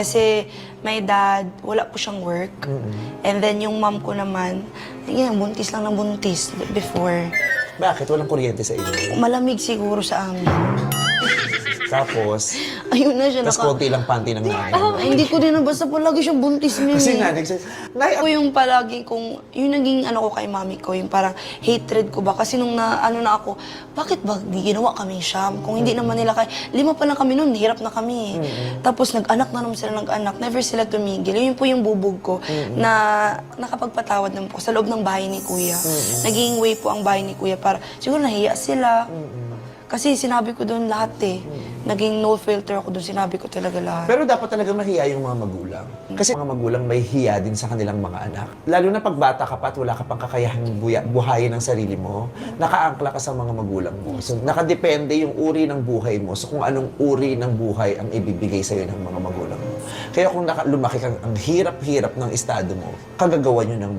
Kasi my dad, wala po siyang work. And then yung mom ko naman, yun, buntis lang ng buntis before. Bakit? Walang kuryente sa inyo. Malamig siguro sa amin. Tapos, Ayun na siya. tas Naka, konti lang panty ng nanay. Ah, hindi ko din nabasa palagi siyang buntis niya. Kasi eh. nga, nagsasabi, Nay, Ako yung palagi kung, yung naging ano ko kay mami ko, yung parang hatred ko ba? Kasi nung na, ano na ako, bakit ba di ginawa kami siyam? Kung hindi naman nila kay, lima pa lang kami noon, hirap na kami. eh. Tapos nag-anak na naman sila nag-anak, never sila tumigil. Yun po yung bubog ko na nakapagpatawad naman po sa loob ng bahay ni kuya. Naging way po ang bahay ni kuya para, siguro nahiya sila. Kasi sinabi ko doon lahat eh. Naging no filter ako doon, sinabi ko talaga lahat. Pero dapat talaga mahiya yung mga magulang. Kasi mga magulang may hiya din sa kanilang mga anak. Lalo na pag bata ka pa at wala ka pang kakayahang buya, buhayin ng sarili mo, nakaangkla ka sa mga magulang mo. So, nakadepende yung uri ng buhay mo. So, kung anong uri ng buhay ang ibibigay sa'yo ng mga magulang mo. Kaya kung naka, lumaki kang ang hirap-hirap ng estado mo, kagagawa nyo ng